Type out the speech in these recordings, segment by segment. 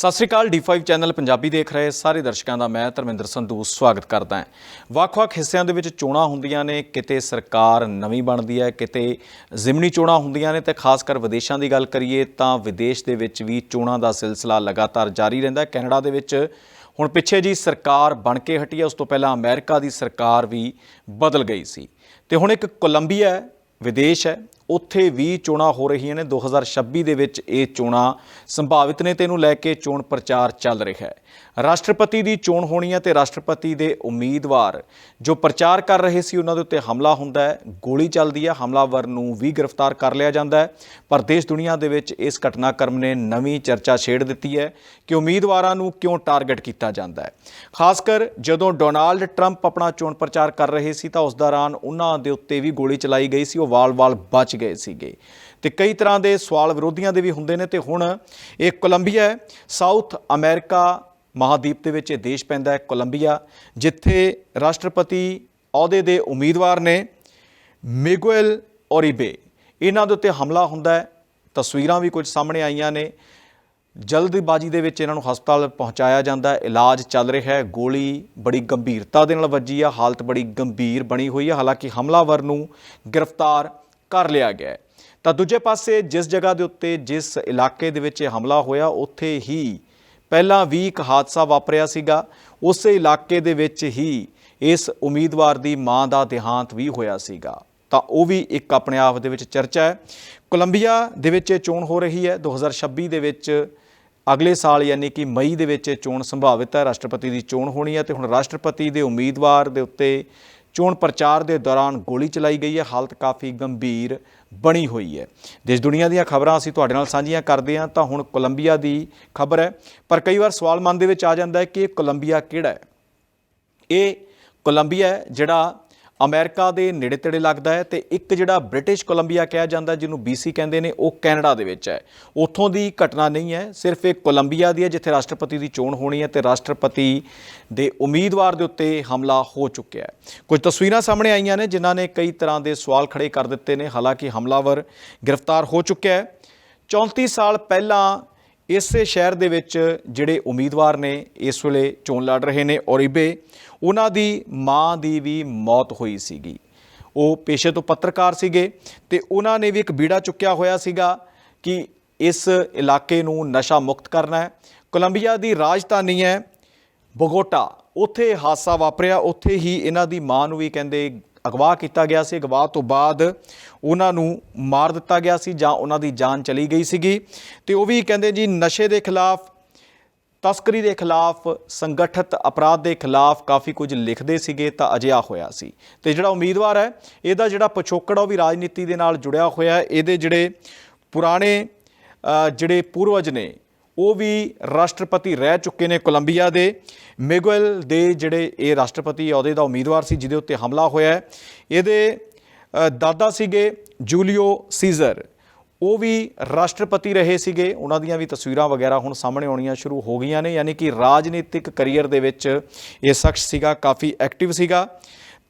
ਸਤਿ ਸ੍ਰੀ ਅਕਾਲ D5 channel Punjabi ਦੇਖ ਰਹੇ ਸਾਰੇ ਦਰਸ਼ਕਾਂ ਦਾ ਮੈਂ ਧਰਮਿੰਦਰ ਸੰਧੂ ਸਵਾਗਤ ਕਰਦਾ ਹਾਂ। ਵੱਖ-ਵੱਖ ਹਿੱਸਿਆਂ ਦੇ ਵਿੱਚ ਚੋਣਾਂ ਹੁੰਦੀਆਂ ਨੇ, ਕਿਤੇ ਸਰਕਾਰ ਨਵੀਂ ਬਣਦੀ ਹੈ, ਕਿਤੇ ਜ਼ਿਮਨੀ ਚੋਣਾਂ ਹੁੰਦੀਆਂ ਨੇ ਤੇ ਖਾਸ ਕਰ ਵਿਦੇਸ਼ਾਂ ਦੀ ਗੱਲ ਕਰੀਏ ਤਾਂ ਵਿਦੇਸ਼ ਦੇ ਵਿੱਚ ਵੀ ਚੋਣਾਂ ਦਾ ਸਿਲਸਿਲਾ ਲਗਾਤਾਰ ਜਾਰੀ ਰਹਿੰਦਾ ਹੈ। ਕੈਨੇਡਾ ਦੇ ਵਿੱਚ ਹੁਣ ਪਿੱਛੇ ਜੀ ਸਰਕਾਰ ਬਣ ਕੇ ਹਟੀ ਹੈ, ਉਸ ਤੋਂ ਪਹਿਲਾਂ ਅਮਰੀਕਾ ਦੀ ਸਰਕਾਰ ਵੀ ਬਦਲ ਗਈ ਸੀ। ਤੇ ਹੁਣ ਇੱਕ ਕੋਲੰਬੀਆ ਵਿਦੇਸ਼ ਹੈ ਉੱਥੇ ਵੀ ਚੋਣਾਂ ਹੋ ਰਹੀਆਂ ਨੇ। 2026 ਦੇ ਵਿੱਚ ਇਹ ਚੋਣਾਂ ਸੰਭਾਵਿਤ ਨੇ ਤੇ ਇਹਨੂੰ ਲੈ ਕੇ ਚੋਣ ਪ੍ਰਚਾਰ ਚੱਲ ਰਿਹਾ ਹੈ। ਰਾਸ਼ਟਰਪਤੀ ਦੀ ਚੋਣ ਹੋਣੀ ਹੈ ਤੇ ਰਾਸ਼ਟਰਪਤੀ ਦੇ ਉਮੀਦਵਾਰ ਜੋ ਪ੍ਰਚਾਰ ਕਰ ਰਹੇ ਸੀ, ਉਹਨਾਂ ਦੇ ਉੱਤੇ ਹਮਲਾ ਹੁੰਦਾ ਹੈ। ਗੋਲੀ ਚੱਲਦੀ ਹੈ। ਹਮਲਾਵਰ ਨੂੰ ਵੀ ਗ੍ਰਿਫਤਾਰ ਕਰ ਲਿਆ ਜਾਂਦਾ ਹੈ। ਪਰ ਦੇਸ਼ ਦੁਨੀਆ ਦੇ ਵਿੱਚ ਇਸ ਘਟਨਾਕ੍ਰਮ ਨੇ ਨਵੀਂ ਚਰਚਾ ਛੇੜ ਦਿੱਤੀ ਹੈ ਕਿ ਉਮੀਦਵਾਰਾਂ ਨੂੰ ਕਿਉਂ ਟਾਰਗੇਟ ਕੀਤਾ ਜਾਂਦਾ ਹੈ। ਖਾਸ ਕਰ ਜਦੋਂ ਡੋਨਾਲਡ ਟਰੰਪ ਆਪਣਾ ਚੋਣ ਪ੍ਰਚਾਰ ਕਰ ਰਹੇ ਸੀ, ਤਾਂ ਉਸ ਦੌਰਾਨ ਉਹਨਾਂ ਦੇ ਉੱਤੇ ਵੀ ਗੋਲੀ ਚਲਾਈ ਗਈ ਸੀ। ਉਹ ਵਾਲ-ਵਾਲ ਬਚ ਗਏ ਸੀਗੇ। ਤੇ ਕਈ ਤਰ੍ਹਾਂ ਦੇ ਸਵਾਲ ਵਿਰੋਧੀਆਂ ਦੇ ਵੀ ਹੁੰਦੇ ਨੇ ਤੇ ਹੁਣ ਇਹ ਕੋਲੰਬੀਆ ਹੈ। ਸਾਊਥ ਅਮਰੀਕਾ ਮਹਾਦੀਪ ਦੇ ਵਿੱਚ ਇਹ ਦੇਸ਼ ਪੈਂਦਾ ਹੈ, ਕੋਲੰਬੀਆ, ਜਿੱਥੇ ਰਾਸ਼ਟਰਪਤੀ ਅਹੁਦੇ ਦੇ ਉਮੀਦਵਾਰ ਨੇ ਮਿਗੁਅਲ ਔਰੀਬੇ। ਇਹਨਾਂ ਦੇ ਉੱਤੇ ਹਮਲਾ ਹੁੰਦਾ ਹੈ। ਤਸਵੀਰਾਂ ਵੀ ਕੁਝ ਸਾਹਮਣੇ ਆਈਆਂ ਨੇ। ਜਲਦਬਾਜ਼ੀ ਦੇ ਵਿੱਚ ਇਹਨਾਂ ਨੂੰ ਹਸਪਤਾਲ ਪਹੁੰਚਾਇਆ ਜਾਂਦਾ ਹੈ। ਇਲਾਜ ਚੱਲ ਰਿਹਾ ਹੈ। ਗੋਲੀ ਬੜੀ ਗੰਭੀਰਤਾ ਦੇ ਨਾਲ ਵੱਜੀ ਆ। ਹਾਲਤ ਬੜੀ ਗੰਭੀਰ ਬਣੀ ਹੋਈ ਹੈ ਹਾਲਾਂਕਿ ਹਮਲਾਵਰ ਨੂੰ ਗ੍ਰਿਫਤਾਰ ਕਰ ਲਿਆ ਗਿਆ ਹੈ। ਤਾਂ ਦੂਜੇ ਪਾਸੇ ਜਿਸ ਜਗ੍ਹਾ ਦੇ ਉੱਤੇ, ਜਿਸ ਇਲਾਕੇ ਦੇ ਵਿੱਚ ਇਹ ਹਮਲਾ ਹੋਇਆ, ਉੱਥੇ ਹੀ ਪਹਿਲਾਂ ਵੀ ਇੱਕ ਹਾਦਸਾ ਵਾਪਰਿਆ ਸੀਗਾ। ਉਸੇ ਇਲਾਕੇ ਦੇ ਵਿੱਚ ਹੀ ਇਸ ਉਮੀਦਵਾਰ ਦੀ ਮਾਂ ਦਾ ਦੇਹਾਂਤ ਵੀ ਹੋਇਆ ਸੀਗਾ। ਤਾਂ ਉਹ ਵੀ ਇੱਕ ਆਪਣੇ ਆਪ ਦੇ ਵਿੱਚ ਚਰਚਾ ਹੈ। ਕੋਲੰਬੀਆ ਦੇ ਵਿੱਚ ਇਹ ਚੋਣ ਹੋ ਰਹੀ ਹੈ। 2026 ਦੇ ਵਿੱਚ ਅਗਲੇ ਸਾਲ, ਯਾਨੀ ਕਿ ਮਈ ਦੇ ਵਿੱਚ ਇਹ ਚੋਣ ਸੰਭਾਵਿਤ ਹੈ। ਰਾਸ਼ਟਰਪਤੀ ਦੀ ਚੋਣ ਹੋਣੀ ਹੈ ਤੇ ਹੁਣ ਰਾਸ਼ਟਰਪਤੀ ਦੇ ਉਮੀਦਵਾਰ ਦੇ ਉੱਤੇ ਚੋਣ ਪ੍ਰਚਾਰ ਦੇ ਦੌਰਾਨ ਗੋਲੀ ਚਲਾਈ ਗਈ ਹੈ। ਹਾਲਤ ਕਾਫੀ ਗੰਭੀਰ ਬਣੀ ਹੋਈ ਹੈ। ਦੇਸ਼ ਦੁਨੀਆ ਦੀਆਂ ਖਬਰਾਂ ਅਸੀਂ ਤੁਹਾਡੇ ਨਾਲ ਸਾਂਝੀਆਂ ਕਰਦੇ ਹਾਂ ਤਾਂ ਹੁਣ ਕੋਲੰਬੀਆ ਦੀ ਖਬਰ ਹੈ। ਪਰ ਕਈ ਵਾਰ ਸਵਾਲ ਮਨ ਦੇ ਵਿੱਚ ਆ ਜਾਂਦਾ ਹੈ ਕਿ ਕੋਲੰਬੀਆ ਕਿਹੜਾ ਹੈ? ਇਹ ਕੋਲੰਬੀਆ ਜਿਹੜਾ ਅਮਰੀਕਾ ਦੇ ਨੇੜੇ ਤੇੜੇ ਲੱਗਦਾ ਹੈ ਤੇ ਇੱਕ ਜਿਹੜਾ ਬ੍ਰਿਟਿਸ਼ ਕੋਲੰਬੀਆ ਕਿਹਾ ਜਾਂਦਾ, ਜਿਹਨੂੰ BC ਕਹਿੰਦੇ ਨੇ, ਉਹ ਕੈਨੇਡਾ ਦੇ ਵਿੱਚ ਹੈ। ਉੱਥੋਂ ਦੀ ਘਟਨਾ ਨਹੀਂ ਹੈ, ਸਿਰਫ ਇਹ ਕੋਲੰਬੀਆ ਦੀ ਹੈ, ਜਿੱਥੇ ਰਾਸ਼ਟਰਪਤੀ ਦੀ ਚੋਣ ਹੋਣੀ ਹੈ ਤੇ ਰਾਸ਼ਟਰਪਤੀ ਦੇ ਉਮੀਦਵਾਰ ਦੇ ਉੱਤੇ ਹਮਲਾ ਹੋ ਚੁੱਕਿਆ ਹੈ। ਕੁਝ ਤਸਵੀਰਾਂ ਸਾਹਮਣੇ ਆਈਆਂ ਨੇ, ਜਿਨ੍ਹਾਂ ਨੇ ਕਈ ਤਰ੍ਹਾਂ ਦੇ ਸਵਾਲ ਖੜੇ ਕਰ ਦਿੱਤੇ ਨੇ। ਹਾਲਾਂਕਿ ਹਮਲਾਵਰ ਗ੍ਰਿਫਤਾਰ ਹੋ ਚੁੱਕਿਆ ਹੈ। 34 ਸਾਲ ਪਹਿਲਾਂ ਇਸੇ ਸ਼ਹਿਰ ਦੇ ਵਿੱਚ ਜਿਹੜੇ ਉਮੀਦਵਾਰ ਨੇ ਇਸ ਵੇਲੇ ਚੋਣ ਲੜ ਰਹੇ ਨੇ ਔਰੀਬੇ ਉਹਨਾਂ ਦੀ ਮਾਂ ਦੀ ਵੀ ਮੌਤ ਹੋਈ ਸੀਗੀ। ਉਹ ਪੇਸ਼ੇ ਤੋਂ ਪੱਤਰਕਾਰ ਸੀਗੇ ਤੇ ਉਹਨਾਂ ਨੇ ਵੀ ਇੱਕ ਬੀੜਾ ਚੁੱਕਿਆ ਹੋਇਆ ਸੀਗਾ ਕਿ ਇਸ ਇਲਾਕੇ ਨੂੰ ਨਸ਼ਾ ਮੁਕਤ ਕਰਨਾ ਹੈ। ਕੋਲੰਬੀਆ ਦੀ ਰਾਜਧਾਨੀ ਹੈ ਬੋਗੋਟਾ। ਉੱਥੇ ਹਾਦਸਾ ਵਾਪਰਿਆ। ਉੱਥੇ ਹੀ ਇਹਨਾਂ ਦੀ ਮਾਂ ਨੂੰ ਵੀ ਕਹਿੰਦੇ ਅਗਵਾ ਕੀਤਾ ਗਿਆ ਸੀ। ਅਗਵਾ ਤੋਂ ਬਾਅਦ ਉਹਨਾਂ ਨੂੰ ਮਾਰ ਦਿੱਤਾ ਗਿਆ ਸੀ ਜਾਂ ਉਹਨਾਂ ਦੀ ਜਾਨ ਚਲੀ ਗਈ ਸੀਗੀ। ਤੇ ਉਹ ਵੀ ਕਹਿੰਦੇ ਜੀ ਨਸ਼ੇ ਦੇ ਖਿਲਾਫ ਤਸਕਰੀ ਦੇ ਖਿਲਾਫ ਸੰਗਠਿਤ ਅਪਰਾਧ ਦੇ ਖਿਲਾਫ ਕਾਫੀ ਕੁਝ ਲਿਖਦੇ ਸੀਗੇ ਤਾਂ ਅਜਿਹਾ ਹੋਇਆ ਸੀ। ਤੇ ਜਿਹੜਾ ਉਮੀਦਵਾਰ ਹੈ ਇਹਦਾ ਜਿਹੜਾ ਪਿਛੋਕੜ ਉਹ ਵੀ ਰਾਜਨੀਤੀ ਦੇ ਨਾਲ ਜੁੜਿਆ ਹੋਇਆ ਹੈ। ਇਹਦੇ ਜਿਹੜੇ ਪੁਰਾਣੇ ਅ, ਜਿਹੜੇ ਪੂਰਵਜ ਨੇ ਉਹ ਵੀ ਰਾਸ਼ਟਰਪਤੀ ਰਹਿ ਚੁੱਕੇ ਨੇ ਕੋਲੰਬੀਆ ਦੇ। ਮੈਗੁਅਲ ਦੇ ਜਿਹੜੇ ਇਹ ਰਾਸ਼ਟਰਪਤੀ ਅਹੁਦੇ ਦਾ ਉਮੀਦਵਾਰ ਸੀ, ਜਿਹਦੇ ਉੱਤੇ ਹਮਲਾ ਹੋਇਆ ਹੈ। ਇਹਦੇ ਦਾਦਾ ਸੀਗੇ ਜੂਲੀਓ ਸੀਜ਼ਰ। ਉਹ ਵੀ ਰਾਸ਼ਟਰਪਤੀ ਰਹੇ ਸੀਗੇ। ਉਹਨਾਂ ਦੀਆਂ ਵੀ ਤਸਵੀਰਾਂ ਵਗੈਰਾ ਹੁਣ ਸਾਹਮਣੇ ਆਉਣੀਆਂ ਸ਼ੁਰੂ ਹੋ ਗਈਆਂ ਨੇ, ਯਾਨੀ ਕਿ ਰਾਜਨੀਤਿਕ ਕੈਰੀਅਰ ਦੇ ਵਿੱਚ ਇਹ ਸ਼ਖਸ ਸੀਗਾ, ਕਾਫੀ ਐਕਟਿਵ ਸੀਗਾ।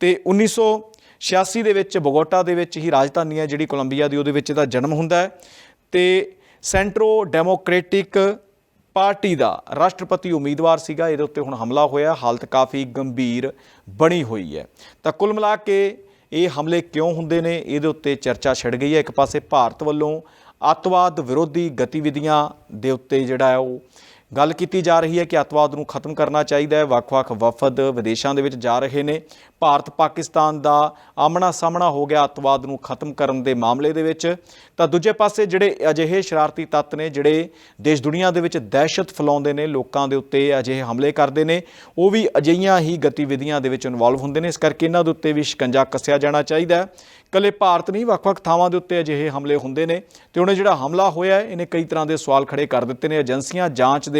ਤੇ 1986 ਦੇ ਵਿੱਚ ਬੋਗੋਟਾ ਦੇ ਵਿੱਚ ਹੀ ਰਾਜਧਾਨੀ ਹੈ ਜਿਹੜੀ ਕੋਲੰਬੀਆ ਦੀ, ਉਹਦੇ ਵਿੱਚ ਇਹਦਾ ਜਨਮ ਹੁੰਦਾ ਹੈ। ਤੇ ਸੈਂਟਰੋ ਡੈਮੋਕ੍ਰੈਟਿਕ ਪਾਰਟੀ ਦਾ ਰਾਸ਼ਟਰਪਤੀ ਉਮੀਦਵਾਰ ਸੀਗਾ। ਇਹਦੇ ਉੱਤੇ ਹੁਣ ਹਮਲਾ ਹੋਇਆ। ਹਾਲਤ ਕਾਫੀ ਗੰਭੀਰ ਬਣੀ ਹੋਈ ਹੈ। ਤਾਂ ਕੁੱਲ ਮਿਲਾ ਕੇ ਇਹ ਹਮਲੇ ਕਿਉਂ ਹੁੰਦੇ ਨੇ? ਇਹਦੇ ਉੱਤੇ ਚਰਚਾ ਛਿੜ ਗਈ ਹੈ। ਇੱਕ ਪਾਸੇ ਭਾਰਤ ਵੱਲੋਂ ਅੱਤਵਾਦ ਵਿਰੋਧੀ ਗਤੀਵਿਧੀਆਂ ਦੇ ਉੱਤੇ ਜਿਹੜਾ ਹੈ ਉਹ ਗੱਲ ਕੀਤੀ ਜਾ ਰਹੀ ਹੈ ਕਿ ਅੱਤਵਾਦ ਨੂੰ ਖਤਮ ਕਰਨਾ ਚਾਹੀਦਾ ਹੈ। ਵੱਖ-ਵੱਖ ਵਫਦ ਵਿਦੇਸ਼ਾਂ ਦੇ ਵਿੱਚ ਜਾ ਰਹੇ ਨੇ। ਭਾਰਤ ਪਾਕਿਸਤਾਨ ਦਾ ਆਮਣਾ ਸਾਹਮਣਾ ਹੋ ਗਿਆ ਅੱਤਵਾਦ ਨੂੰ ਖਤਮ ਕਰਨ ਦੇ ਮਾਮਲੇ ਦੇ ਵਿੱਚ। ਤਾਂ ਦੂਜੇ ਪਾਸੇ ਜਿਹੜੇ ਅਜਿਹੇ ਸ਼ਰਾਰਤੀ ਤੱਤ ਨੇ, ਜਿਹੜੇ ਦੇਸ਼ ਦੁਨੀਆ ਦੇ ਵਿੱਚ ਦਹਿਸ਼ਤ ਫੈਲਾਉਂਦੇ ਨੇ, ਲੋਕਾਂ ਦੇ ਉੱਤੇ ਅਜਿਹੇ ਹਮਲੇ ਕਰਦੇ ਨੇ, ਉਹ ਵੀ ਅਜਿਹੀਆਂ ਹੀ ਗਤੀਵਿਧੀਆਂ ਦੇ ਵਿੱਚ ਇਨਵੋਲਵ ਹੁੰਦੇ ਨੇ। ਇਸ ਕਰਕੇ ਇਹਨਾਂ ਦੇ ਉੱਤੇ ਵੀ ਸ਼ਿਕੰਜਾ ਕੱਸਿਆ ਜਾਣਾ ਚਾਹੀਦਾ ਹੈ। ਕੱਲੇ ਭਾਰਤ ਨਹੀਂ, ਵੱਖ-ਵੱਖ ਥਾਵਾਂ ਦੇ ਉੱਤੇ ਅਜਿਹੇ ਹਮਲੇ ਹੁੰਦੇ ਨੇ। ਤੇ ਉਹਨੇ ਜਿਹੜਾ ਹਮਲਾ ਹੋਇਆ ਇਹਨੇ ਕਈ ਤਰ੍ਹਾਂ ਦੇ ਸਵਾਲ ਖੜੇ ਕਰ ਦਿੱਤੇ ਨੇ। ਏਜੰਸੀਆਂ ਜਾਂਚ ਦੇ